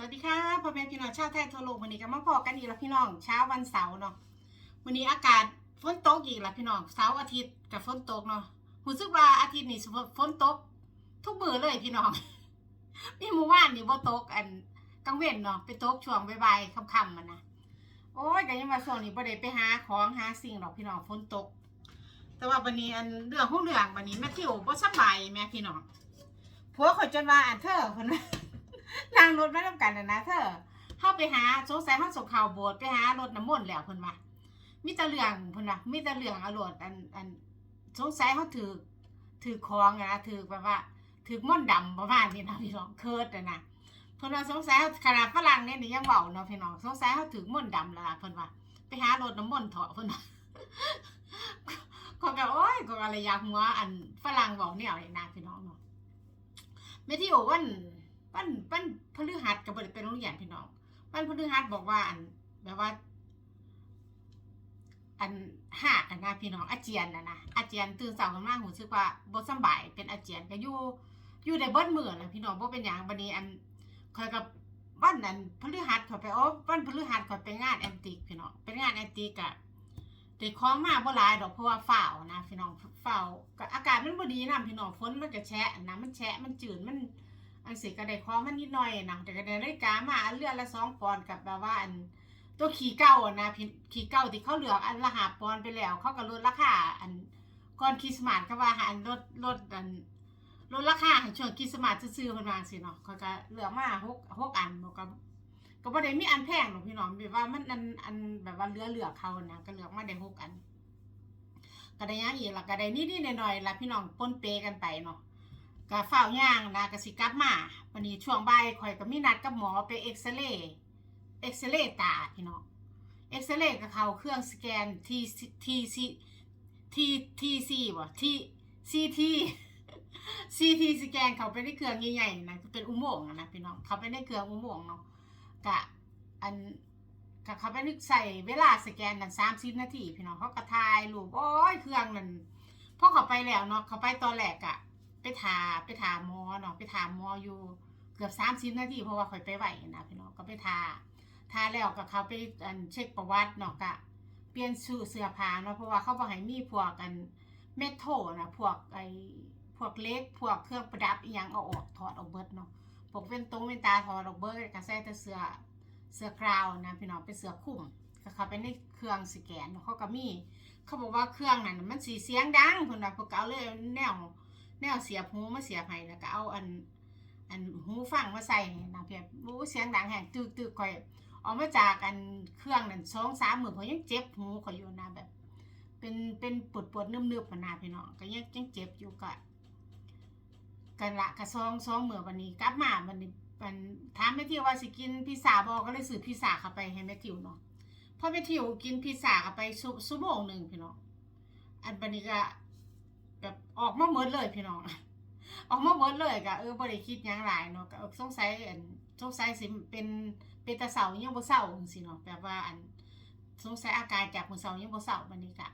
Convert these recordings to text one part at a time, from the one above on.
สวัสดีค่ะพ่อแม่พี่น้องชาวไทยทั่วโลกวันนี้ก็มาพอกันอีกแล้วพี่น้องเช้าวันเสาร์เนาะวันนี้อากาศฝนตกอีกแล้วพี่น้องเสาร์อาทิตย์กับฝนตกเนาะรู้สึกว่าอาทิตย์นี้ฝนตก ทุกมือเลยพี่น้องมีหมู่บ้านนี่บ่ตกอันกลางเว้นเนาะไปตกช่วงบ่ายๆค่ำๆมันนะโอ้ยก็ยังว่าช่วงนี้บ่ได้ไปหาของหาสิ่งหรอกพี่น้องฝนตก แต่ว่าวันนี้อันเรื่องของเรื่องวันนี้แม่ทิวบ่สบายแม่พี่น้องผัวข่อยจนว่าอันเธอเพิ่นว่า นั่งรถมาทำกันนะนะเธอเข้าไปหาสงสัยเข้าส่งข่าวโบสถ์ไปหารถน้ำมนต์แล้วเพิ่นว่ามีต่เรื่องเพิ่นว่ามีต่เรื่องอารถอันอันสงสัยเขาถือถือของนะถือแบบว่าถือม่อนดำประมาณนี้นะพี่น้องเคิร์ดอะนะเพิ่นว่าสงสัยเขาขนาดฝรั่งเนี่ยนี่ยังเบาเนาะพี่น้องสงสัยเขาถือม่อนดำแล้วล่ะเพิ่นว่าไปหารถน้ำมนต์เถาะเพิ่นว่าก็ก็โอ้ยก็อะไรอยากหัวอันฝรั่งบอกเนี่ยเลยนะพี่น้องเนาะไม่ที่บอกว่า ปั้นปั้นพฤหัสกับบริเป็นโรงเรียนพี่น้องปั้นพฤหัสบอกว่าอันแบบว่า อันหักกันนะพี่น้องอาเจียนนะนะอาเจียนตื่นเช้าขึ้นมาหูซึกว่าบ่สบายเป็นอาเจียนก็อยู่อยู่ในเบิดมื้อนะพี่น้องบ่เป็นหยังบัดนี้อันคอยกับวันนั้นพฤหัสขอยไปโอ้วันพฤหัสขอยไปงานแอนติกพี่น้องเป็นงานแอนติกอะได้องมาบ่หลายดอกเพราะว่าฝ้าวนะพี่น้องฝ้าวอากาศมันบ่ดีนะพี่น้องฝนมันก็แฉะนะมันแฉะมันจืดมัน อันสิก็ได้ของมันนิดหน่อยนะแต่ก็ได้นาฬิกามาอันเรือนละสองปอนด์กับแบบว่าอันตัวขี่เก้าอะนะพี่ขี่เก้าที่เขาเหลือกอันละหาปอนด์ไปแล้วเขาก็ลดราคาอันก่อนคริสต์มาสเขาว่าอันลดลดอันลดราคาช่วงคริสต์มาสซื้อๆเพิ่นว่าจังซี่เนาะเขาก็เหลือมาหกหกอันบอกก็ก็บ่ได้มีอันแพงหรอกพี่น้องแบบว่ามันอันอันแบบว่าเหลือเหลือเขานะก็เหลือมาได้หกอันก็ได้ยังอีกละก็ได้นิดๆหน่อยๆล่ะพี่น้องปนเปกันไปเนาะ ก็เฝ้าย่างนะก็สิกลับมาวันนี้ช่วงบ่ายข่อยก็มีนัดกับหมอไปเอ็กซเรย์เอ็กซเรย์ตาพี่น้องเอ็กซเรย์กับเขาเครื่องสแกนทีทีซีทีทีซีบ่ทีซีทีซีทีสแกนเขาไปในเครื่องใหญ่ๆนะเป็นอุโมงค์นะพี่น้องเขาไปในเครื่องอุโมงค์เนาะกะอันกะเขาไปนึกใส่เวลาสแกนนั่นสามสิบนาทีพี่น้องเขากระทายรูปโอ้ยเครื่องนั่นพอเขาไปแล้วเนาะเขาไปตอนแรกอะ ไปถาไปถามหมอเนาะไปถามหมออยู่เกือบสามสิบนาทีเพราะว่าข่อยไปไหวนะพี่น้องก็ไปทาทาแล้วก็เขาไปเช็คประวัติเนาะก็เปลี่ยนชื่อเสื้อผ้าเนาะเพราะว่าเขาบอกให้มีพวกกันเมทโทนะพวกไอพวกเล็กพวกเครื่องประดับอีหยังเอาออกถอดออกเบิดเนาะพวกเว้นตรงเว้นตาถอดออกเบิดก็ใส่แต่เสื้อเสื้อกราวนะพี่น้องเป็นเสื้อคลุมก็เขาไปในเครื่องสแกนเขาก็มี เขาบอกว่าเครื่องนั้นมันสีเสียงดังเพิ่นว่าพวกเขาเลยแนว แนวเสียบหูมาเสียบให้แล้วก็เอาอัน อันหูฟังมาใส่นะเพียบรู้เสียงดังแหงตึกตึกข่อยออกมาจากอันเครื่องนั่นสองสามหมื่นข่อยังเจ็บหูข่อยอยู่นะแบบ เป็นเป็นปวดปวดเนึบนึบมานาพี่น้องก็ยังยังเจ็บอยู่ก็กันละกระซองซองเหมือวันนี้กลับมาวันนี้มันถามแม่ทิวว่าสิกินพิซซ่าบอกก็เลยซื้อพิซซ่าเข้าไปให้แม่ทิวเนาะพอแม่ทิวกินพิซซ่าเข้าไปชั่วชั่วโมงหนึ่งพี่น้องอันบันนี้ก็ แบบออกมาเมิดเลยพี่น้องออกมาเมิดเลยก็เออบ่ได้คิดยังหลายเนาะก็สงสัยอันสงสัยสิเป็นเป็นตาเสายังบ่เศร้าจังซี่เนาะแบบว่าอันสงสัยอาการจากมื้อเช้ายังบ่เศร้าบัดนี้ก็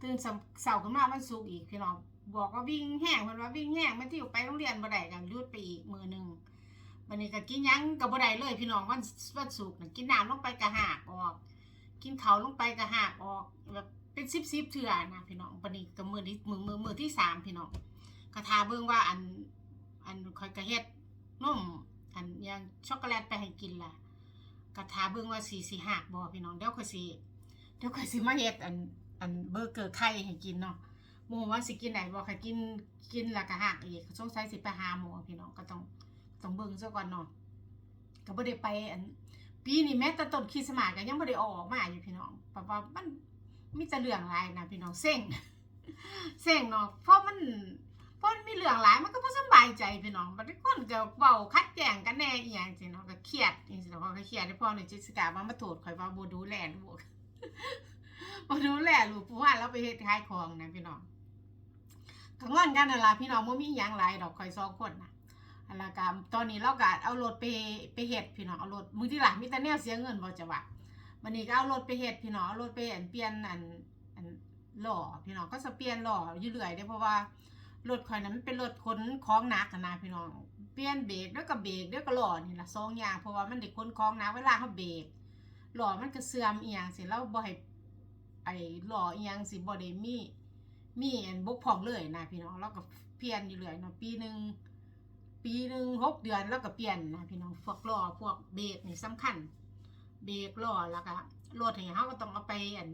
ตื่นเช้าขึ้นมาวันศุกร์อีกพี่น้องบอกว่าวิ่งแห้งเพิ่นว่าวิ่งแห้งมันที่อยู่ไปโรงเรียนบ่ได้ก็หยุดไปอีกมือหนึงบัดนี้ก็กินหยังก็บ่ได้เลย พี่น้องวันวันศุกร์น่ะกินน้ำลงไปก็หากออก กินข้าวลงไปก็หากออกแบบ เป็นซิบซิบเถื่อนะพี่น้องปนนี้ก็มือที่มือมือมือที่สามพี่น้องกระทาเบิ่งว่าอันอันคอยกระเฮ็ดนมอันอยังช็อกโกแลตไปให้กินล่ะกระทาเบิ่งว่าสีสีหักบ่พี่น้องเดี๋ยวค่อยสิเดี๋ยวค่อยสิมาเฮ็ดอันอันเบอร์เกอร์ไข่ให้กินเนาะหมูว่าสิกินไหนบ่ค่ะกินกินล้วก็หักอีกสงสัยสิไปหาหมอพี่น้องก็ต้องต้องเบิ่งซะก่อนเนาะก็บ่ได้ไปอันปีนี้แม้แต่ต้นคริสต์มาสก็ยังบ่ได้ออกมาอยู่พี่น้องเพราะว่ามัน มีแต่เรื่องหลายนะพี่น้องเซ็งเซ็งเนาะเพราะมันเพราะมันมีเรื่องหลายมันก็บ่สบายใจพี่น้องบางคนก็เว้าคัดแย้งกันแน่อีหยังจังเนาะก็เครียดจังซี่เนาะก็เครียดที่พ่อนี่จิตสกาว่ามาโทษข่อยว่าบ่ดูแลลูกบ่ดูแลลูกผู้ว่าเราไปเฮ็ดขายของนะพี่น้องก็งอนกันนั่นล่ะพี่น้องบ่มีหยังหลายดอกข่อยสองคนน่ะอันละก็ตอนนี้เราก็เอารถไปไปเฮ็ดพี่น้องเอารถมื้อที่หลังมีแต่แนวเสียเงินบ่จะว่า วันนี้ก็เอารถไปเฮ็ดพี่น้องรถไปอันเปลี่ยนอันอันล้อพี่น้องก็จะเปลี่ยนหล้ออยู่เรื่อยเด้เพราะว่ารถข่อยนั้นมันเป็นรถขนของหนักนะพี่น้องไปลี่ยนเบรกแล้วก็เบรกแล้วก็ล้อนี่ละสองอย่างเพราะว่ามันได้คนของนะเวลาเขาเบรกหล้อมันก็เสื่อมอียงสิแล้วบ่ให้ไอ้ล้อเอียงสิบ่ได้มีมีอันบกพร่องเลยนะพี่น้องแล้วก็เปลี่ยนอยู่เรื่อยเนาะปีหนึ่งปีหนึ่งหกเดือนแล้วก็เปลี่ยนนะพี่น้องพวกหล้อพวกเบรกนี่สำคัญ เบรกล้อแล้วก็รถนี่เฮาก็ต้องเอาไปอัน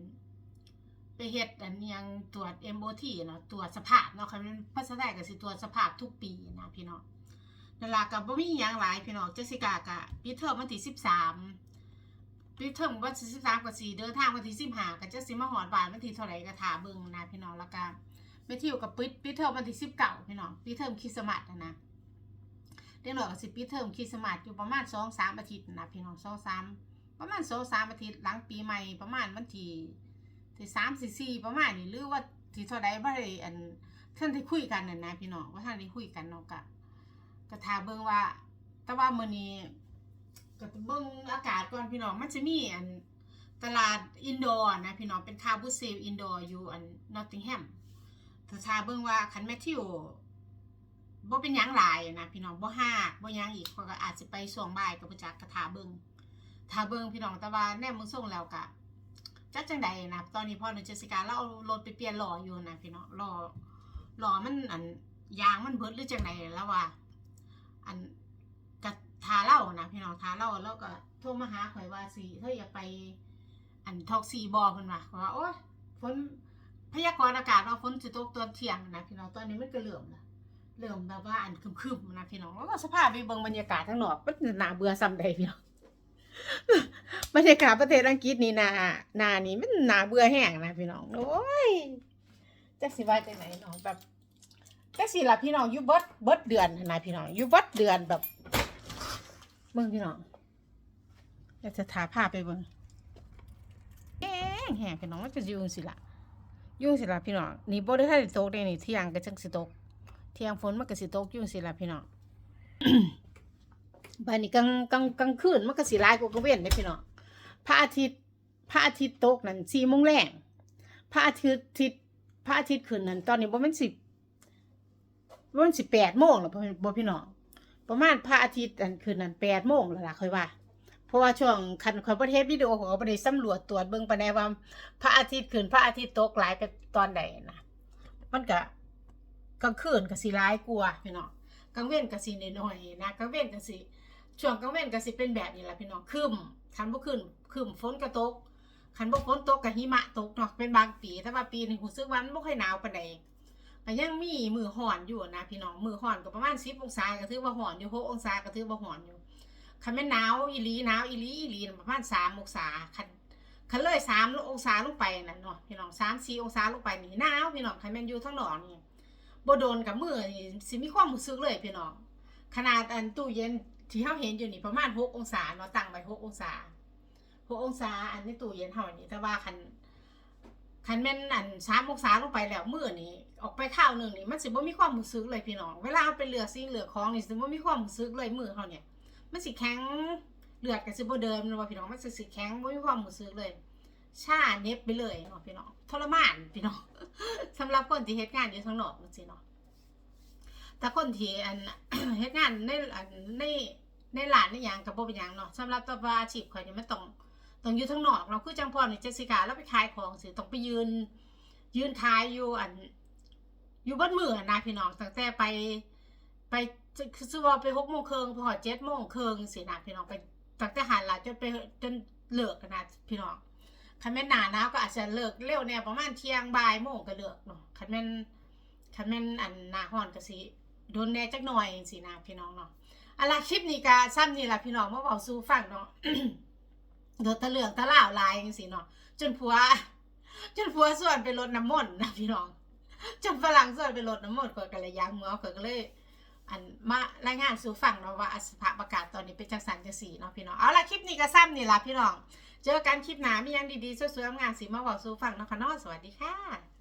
ไปเฮ็ดอันยังตรวจ MOT เนาะตรวจสภาพเนาะคันมันภาษาไทยก็สิตรวจสภาพทุกปีนะพี่น้องนั่นล่ะก็บ่มีอิหยังหลายพี่น้องเจสสิกาก็ปิดเทอมวันที่13ปิดเทอมวันที่13ก็สิเดินทางวันที่15ก็จะสิมาฮอดบ้านวันที่เท่าไหร่ก็ท่าเบิ่งนะพี่น้องแล้วก็แม่ทิวก็ปิดปิดเทอมวันที่19พี่น้องปิดเทอมคริสต์มาสนะนะเด็กน้อยก็สิปิดเทอมคริสต์มาสอยู่ประมาณ2-3อาทิตย์นะพี่น้อง2-3 ประมาณ2-3อาทิตย์หลังปีใหม่ประมาณวันที่ที่สามสี่สี่ประมาณนี้หรือว่าที่เท่าใดบ่ได้อันท่านได้คุยกันน่ะนะพี่น้องว่าท่านได้คุยกันเนาะกะก็ถาเบิ่งว่า แต่ว่ามื้อนี้ก็เบิ่งอากาศก่อนพี่น้องมันจะมีอันตลาดอินดอร์นะพี่น้องเป็นคาบูเซลอินดอร์อยู่อันนอตติงแฮมถ้าถาเบิ่งว่าคันแมทธิวบ่เป็นหยังหลายนะพี่น้องบ่ฮากบ่หยังอีกก็อาจสิไปช่วงบ่ายก็บ่จักก็ถาเบิ่ง ถาเบิงพี่น้องต่ว่าแน่มึงส่งแล้วก็จักจังใดนะตอนนี้พ่อหนูเจสิกาเราเอารถไปเปลี่ยนหล้ออยู่นะพี่น้องหล้อหล้อมันอันยางมันเบิดหรือจังใดแล้วว่าอันกะทาเล่านะพี่น้องทาเล่าแล้วก็โทรมาหาข่อยว่าสิเธออยากไป อันทอกซีบอเพิ่นว่าว่าโอ๊ยฝนพยากรณ์อากาศว่าฝนสิตกตอนเที่ยงนะพี่น้องตอนนี้มันก็เริ่อมละเริ่อมแบบว่าอันคึมๆนะพี่น้องแล้วก็สภาพไปเบิ่งบรรยากาศทั้งหนอกมันน่าเบื่อซ้ำใดพี่น้อง บรรยากาศประเทศอังกฤษนี่นานานี่มันนาเบื่อแห้งนะพี่น้องโอ้ยจักสิว่าจังไหนน้องแบบจักสิล่ะพี่น้องอยู่เบิดเบิดเดือนนะพี่น้องอยู่เบิดเดือนแบบเบิ่งพี่น้องอยากจะถาผ้าไปเบิ่งแห้งแห้งพี่น้องมันจะยุ่งสิล่ะยุ่งสิล่ะพี่น้องนี่บ่ได้ทันได้ตกเด้นี่เที่ยงก็จังสิตกเที่ยงฝนมันก็สิตกยุ่งสิล่ะพี่น้อง บัดนี้กลางกลางกลางคืนมันก็สิร้ายกว่ากลางเว้นเด้พี่น้องพระอาทิตย์พระอาทิตย์ตกนั่น4โมงแรงพระอาทิตย์ทิศพระอาทิตย์ขึ้นนั่นตอนนี้บ่แม่นสิบ่แม่นสิ8โมงแล้วบ่บพี่น้องประมาณพระอาทิตย์อันขึ้นนั่น8โมงแล้วล่ะค่อยว่าเพราะว่าช่วงคันข่อยบ่ได้เฮ็ดวิดีโอของก็บ่ได้สำรวจตรวจเบิ่งปานว่า พระอาทิตย์ขึ้นพระอาทิตย์ตกหลายไปตอนใดนะมันก็กลางคืนก็สิร้ายกว่าพี่น้องกลางเว้นก็สิน้อยๆนะกลางเว้นก็สิ ช่วงกลางเว้นก็สิเป็นแบบนี้แหละพี่น้องครึมคันบ่ขึ้นครึมฝนก็ตกคันบ่ฝนตกก็หิมะตกเนาะเป็นบางปี แต่ว่าปีนี้รู้สึกว่ามันบ่ค่อยหนาวปานใดก็ยังมีมือร้อนอยู่นะพี่น้องมือร้อนก็ประมาณ10องศาก็ถือว่าร้อนอยู่6องศาก็ถือว่าร้อนอยู่คันแม่นหนาวอีหลีหนาวอีหลีอีหลีน่ะประมาณ3องศาคันคันเลย3องศาลงไปนั่นเนาะพี่น้อง3 4องศาลงไปนี่หนาวพี่น้องคันแม่นอยู่ทางหนอกนี่บ่โดนกับมือนี่สิมีความรู้สึกเลยพี่น้องขนาดอันตู้เย็น ที่เฮาเห็นอยู่นี่ประมาณ6องศาเนาะตั้งไว้6องศา6องศา อันในตู้เย็นเฮานี่แต่ว่าคันคันแม่นอัน3องศาลงไปแล้วมือนี้ออกไปข้าวหนึ่งนี่มันสิบ่มีความรู้สึกเลยพี่น้อง เวลาเราไปเลือกสิ่งเลือกของนี่สิบ่มีความรู้สึกเลยมือเฮาเนี่ย มันสิแข็งเลือดก็สิบ่เดิมนะว่าพี่น้องมันสิสิแข็งบ่มีความรู้สึกเลยชาเน็บไปเลยเนาะพี่น้องทรมานพี่น้องสำหรับคนที่เฮ็ดงานอยู่ทางนอกจังซี่เนาะถ้าคนที่อันเฮ็ดงานในอัน ในในร้านในหยังก็บ่เป็นหยังเนาะสำหรับตัวอาชีพข่อยนี่มันต้องต้องอยู่ทางนอกเนาคือจังพ่อนี่เจสิกาแล้วไปขายของสิต้องไปยืน ยืนขายอยู่อัน อยู่บ้านเมือนะพี่น้องตั้งแต่ไปไปคือว่าไป6โมงเครึ่งพอ7โมงเครึ่งสินะพี่น้องไปตั้งแต่หันหละจนไปจนเลิกกันนะพี่น้องคันแม่นหนาหนาก็อาจจะเลิกเร็วแน่ประมาณเที่ยงบ่ายโมงก็เลิกเนาะคันแม่นคันแม่นอันหนาร้อนก็สิโดนแหน่จักหน่อยสินะพี่น้องเนาะ อะล่ะคลิปนี้ก็ซ้ำนี่ละพี่น้องมาเว้าสู่ฟังเนาะโดนตะเลืองตะล่าวลายจังซี่เนาะจนผัว จนผัวส่วนไปรดน้ำมนต์นะพี่น้องจนฝรั่งส่วนไปรดน้ำมนต์ข่อยก็เลยยางมือข่อยก็เลย อันมารายงานสู่ฟังเนาะว่าอสภาพอากาศตอนนี้เป็นจังสันจังสีเนาะพี่น้องเอาละคลิปนี้ก็ซ้ำนี่ละพี่น้อง เจอกันคลิปหน้ามียังดีๆสวยๆงามสิมาเว้าสู่ฟังเนาะค่ะเนาะสวัสดีค่ะ